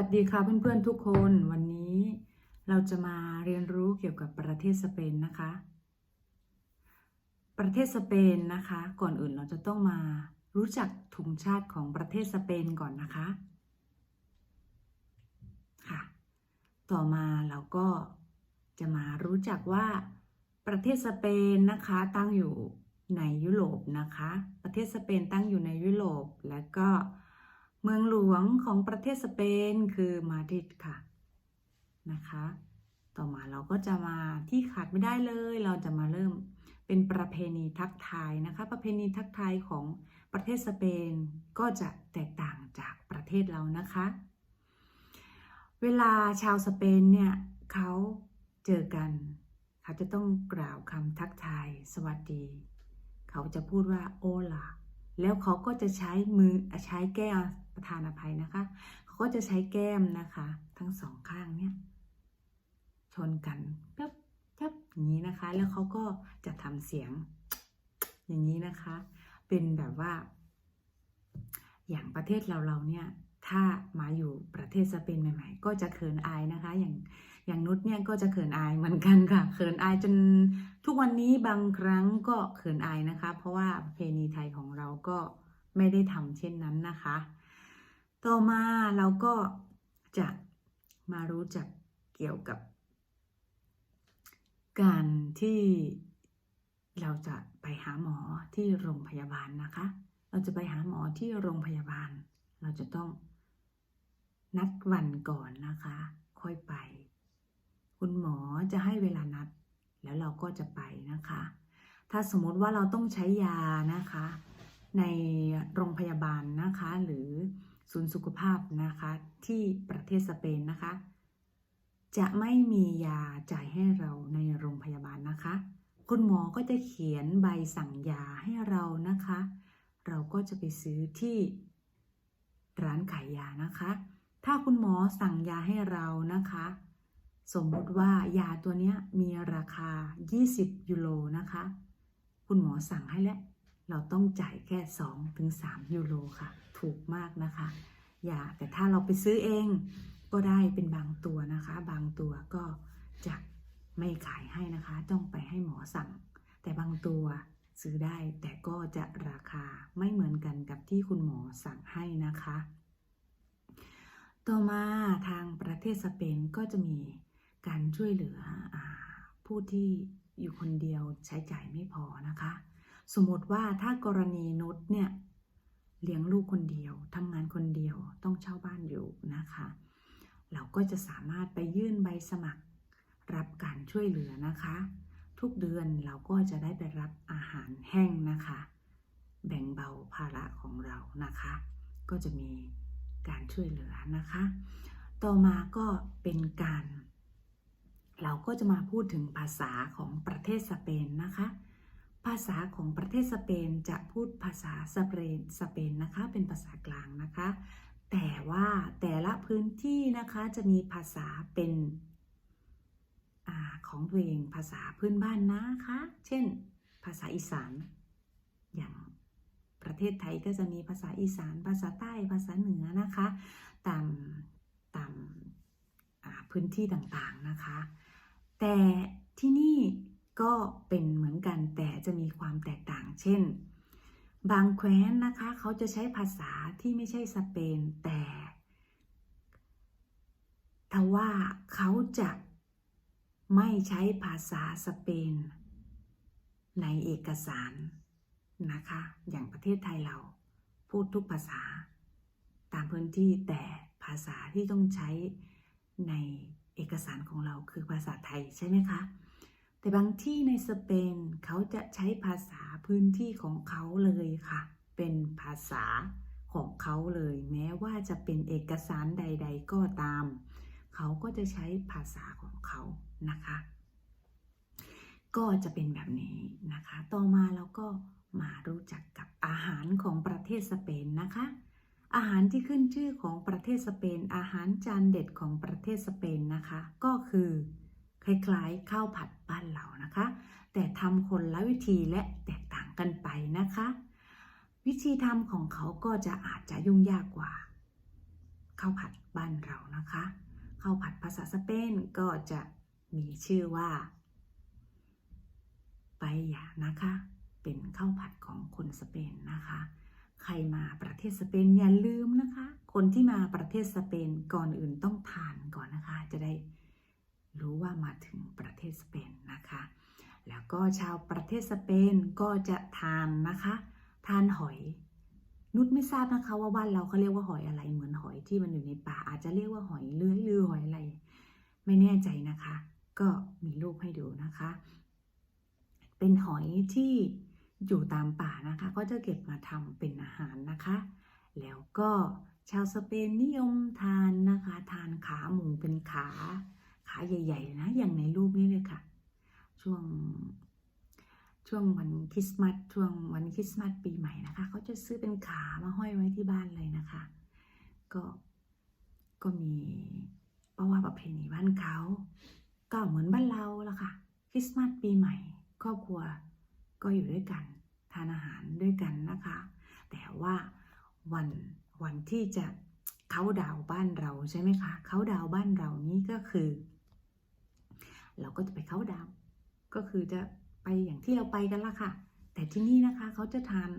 วัสดีค่ะเพื่อนๆทุกคนวันนี้เราจะมาเรียนรู้เกี่ยวกับประเทศสเปนนะคะ ประเทศสเปนนะคะ ก่อนอื่นเราจะต้องมารู้จักธงชาติของประเทศสเปนก่อนนะคะค่ะ ต่อมาเราก็จะมารู้จักว่าประเทศสเปนนะคะตั้งอยู่ในยุโรปนะคะ ประเทศสเปนตั้งอยู่ในยุโรปและก็เเมืองหลวงของประเทศสเปนคือมาดริดค่ะนะคะ ต่อมาเราก็จะมาที่ขาดไม่ได้เลย เราจะมาเริ่มเป็นประเพณีทักทายนะคะ ประเพณีทักทายของประเทศสเปนก็จะแตกต่างจากประเทศเรานะคะ เวลาชาวสเปนเนี่ยเขาเจอกันเขาจะต้องกล่าวคำทักทายสวัสดี เขาจะพูดว่าโอลา แล้วเขาก็จะใช้มือใช้แก้มประธานอภัยนะคะ เขาก็จะใช้แก้มนะคะ ทั้งสองข้างเนี่ยชนกันปั๊บปั๊บอย่างนี้นะคะ แล้วเขาก็จะทำเสียง อย่างนี้นะคะ เป็นแบบว่า อย่างประเทศเราเราเนี่ยถ้ามาอยู่ประเทศสเปนใหม่ ๆ ก็จะเขินอายนะคะ อย่าง อย่างนุชเนี่ยก็จะเขินอายเหมือนกันค่ะ เขินอายจนทุกวันนี้บางครั้งก็เขินอายนะคะ เพราะว่าประเพณีไทยของเราก็ไม่ได้ทำเช่นนั้นนะคะ ต่อมาเราก็จะมารู้จักเกี่ยวกับ การที่เราจะไปหาหมอที่โรงพยาบาลนะคะ เราจะไปหาหมอที่โรงพยาบาล เราจะต้องนัดวันก่อนนะคะ ค่อยไป คุณหมอจะให้เวลานัด แล้วเราก็จะไปนะคะ ถ้าสมมติว่าเราต้องใช้ยานะคะ ในโรงพยาบาลนะคะ หรือศูนย์สุขภาพนะคะ ที่ประเทศสเปนนะคะ จะไม่มียาจ่ายให้เราในโรงพยาบาลนะคะ คุณหมอก็จะเขียนใบสั่งยาให้เรานะคะ เราก็จะไปซื้อที่ร้านขายยานะคะ ถ้าคุณหมอสั่งยาให้เรานะคะ สมมติว่ายาตัวนี้มีราคา 20 ยูโรนะคะ คุณหมอสั่งให้แล้ว เราต้องจ่ายแค่2ถึง3ยูโรค่ะ ถูกมากนะคะ ยาแต่ถ้าเราไปซื้อเองก็ได้เป็นบางตัวนะคะ บางตัวก็จะไม่ขายให้นะคะ ต้องไปให้หมอสั่ง แต่บางตัวซื้อได้แต่ก็จะราคาไม่เหมือนกันกับที่คุณหมอสั่งให้นะคะ ต่อมาทางประเทศสเปนก็จะมี การช่วยเหลืออผู้ที่อยู่คนเดียวใช้จ่ายไม่พอนะคะ สมมติว่าถ้ากรณีนุชเนี่ยเลี้ยงลูกคนเดียวทำงานคนเดียวต้องเช่าบ้านอยู่นะคะ เราก็จะสามารถไปยื่นใบสมัคร รับการช่วยเหลือนะคะ ทุกเดือนเราก็จะได้ไปรับอาหารแห้งนะคะ แบ่งเบาภาระของเรานะคะ ก็จะมีการช่วยเหลือนะคะ ต่อมาก็เป็นการ เราก็จะมาพูดถึงภาษาของประเทศสเปนนะคะ ภาษาของประเทศสเปนจะพูดภาษาสเปนสเปนนะคะ เป็นภาษากลางนะคะ แต่ว่าแต่ละพื้นที่นะคะจะมีภาษาเป็นอของตัวเองภาษาพื้นบ้านนะคะ เช่น ภาษาอีสาน อย่างประเทศไทยก็จะมีภาษาอีสาน ภาษาใต้ ภาษาเหนือนะคะ ตามตามพื้นที่ต่างๆนะคะ แต่ที่นี่ก็เป็นเหมือนกันแต่จะมีความแตกต่าง เช่น บางแคว้นนะคะเขาจะใช้ภาษาที่ไม่ใช่สเปนแต่ทว่าเขาจะไม่ใช้ภาษาสเปน ในเอกสารนะคะ อย่างประเทศไทยเราพูดทุกภาษา ตามพื้นที่แต่ภาษาที่ต้องใช้ใน เอกสารของเราคือภาษาไทยใช่ไหมคะ แต่บางที่ในสเปนเขาจะใช้ภาษาพื้นที่ของเขาเลยค่ะ เป็นภาษาของเขาเลย แม้ว่าจะเป็นเอกสารใด ๆ ก็ตาม เขาก็จะใช้ภาษาของเขานะคะ ก็จะเป็นแบบนี้นะคะ ต่อมาเราก็มารู้จักกับอาหารของประเทศสเปนนะคะ อาหารที่ขึ้นชื่อของประเทศสเปน อาหารจานเด็ดของประเทศสเปนนะคะ ก็คือคล้ายๆข้าวผัดบ้านเรานะคะ แต่ทำคนละวิธีและแตกต่างกันไปนะคะ วิธีทำของเขาก็จะอาจจะยุ่งยากกว่าข้าวผัดบ้านเรานะคะข้าวผัดภาษาสเปนก็จะมีชื่อว่าไปยานะคะ เป็นข้าวผัดของคนสเปนนะคะ ใครมาประเทศสเปนอย่าลืมนะคะ คนที่มาประเทศสเปนก่อนอื่นต้องทานก่อนนะคะ จะได้รู้ว่ามาถึงประเทศสเปนนะคะ แล้วก็ชาวประเทศสเปนก็จะทานนะคะ ทานหอย นุชไม่ทราบนะคะว่าบ้านเราเขาเรียกว่าหอยอะไร เหมือนหอยที่มันอยู่ในป่าอาจจะเรียกว่าหอยเลื้อยหรือหอยอะไร ไม่แน่ใจนะคะ ก็มีรูปให้ดูนะคะ เป็นหอยที่ อยู่ตามป่านะคะ ก็จะเก็บมาทำเป็นอาหารนะคะ แล้วก็ชาวสเปนนิยมทานนะคะ ทานขาหมูเป็นขา ขาใหญ่ ๆ นะ อย่างในรูปนี้เลยค่ะ ช่วงช่วงวันคริสต์มาสช่วงวันคริสต์มาสปีใหม่นะคะเขาจะซื้อเป็นขามาห้อยไว้ที่บ้านเลยนะคะ ก็ก็มีเพราะว่าประเพณีบ้านเขาก็เหมือนบ้านเราละค่ะคริสต์มาสปีใหม่ ครอบครัว ก็อยู่ด้วยกันทานอาหารด้วยกันนะคะ แต่ว่าวันวันที่จะเขาดาวบ้านเราใช่ไหมคะเขาดาวบ้านเรานี้ก็คือ เราก็จะไปเขาดาวก็คือจะไปอย่างที่เราไปกันละค่ะ แต่ที่นี่นะคะเขาจะทาน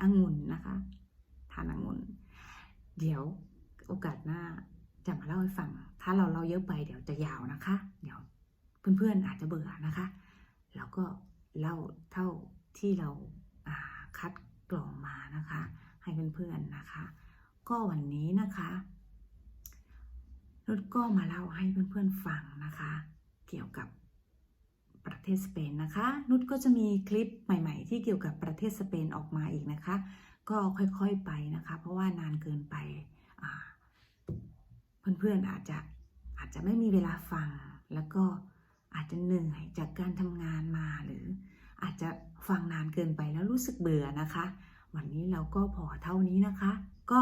องุ่นนะคะ ทานองุ่นเดี๋ยวโอกาสหน้าจะมาเล่าให้ฟัง ถ้าเราเล่าเยอะไปเดี๋ยวจะยาวนะคะ เดี๋ยวเพื่อนๆอาจจะเบื่อนะคะ แล้วก็ เล่าเท่าที่เราคัดกรองมานะคะ ให้เพื่อนๆนะคะ ก็วันนี้นะคะนุชก็มาเล่าให้เพื่อนๆฟังนะคะ เกี่ยวกับประเทศสเปนนะคะ นุชก็จะมีคลิปใหม่ ๆ ที่เกี่ยวกับประเทศสเปนออกมาอีกนะคะ ก็ค่อยๆไปนะคะ เพราะว่านานเกินไปเพื่อนๆอาจจะอาจจะไม่มีเวลาฟังแล้วก็ อาจจะเหนื่อยจากการทำงานมาหรืออาจจะฟังนานเกินไปแล้วรู้สึกเบื่อนะคะ วันนี้เราก็พอเท่านี้นะคะ ก็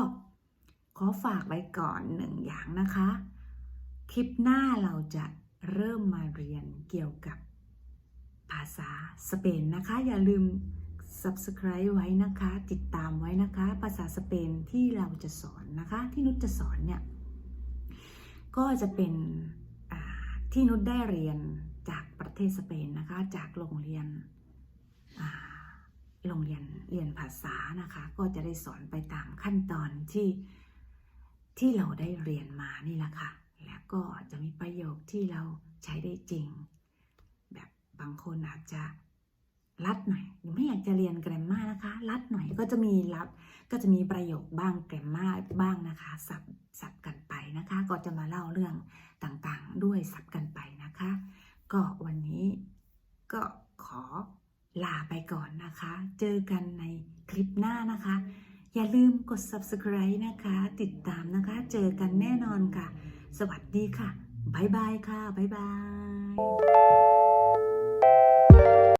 ขอฝากไว้ก่อนหนึ่งอย่างนะคะ คลิปหน้าเราจะเริ่มมาเรียนเกี่ยวกับภาษาสเปนนะคะ อย่าลืม subscribe ไว้นะคะ ติดตามไว้นะคะ ภาษาสเปนที่เราจะสอนนะคะ ที่นุชจะสอนเนี่ย ก็จะเป็นที่นุชได้เรียน จากประเทศสเปนนะคะ จากโรงเรียนโรงเรียนเรียนภาษานะคะ ก็จะได้สอนไปตามขั้นตอนที่ที่เราได้เรียนมานี่แหละค่ะ แล้วก็จะมีประโยคที่เราใช้ได้จริง แบบบางคนอาจจะลัดหน่อยไม่อยากจะเรียนแกรมมานะคะลัดหน่อยก็จะมีลับก็จะมีประโยคบ้างแกรมมาบ้างนะคะสับสับกันไปนะคะ ก็จะมาเล่าเรื่องต่างๆ ด้วยสับกันไปนะคะ ก็วันนี้ก็ขอลาไปก่อนนะคะ เจอกันในคลิปหน้านะคะ อย่าลืมกด subscribe นะคะ ติดตามนะคะ เจอกันแน่นอนค่ะ สวัสดีค่ะ บ๊ายบายค่ะ บ๊ายบาย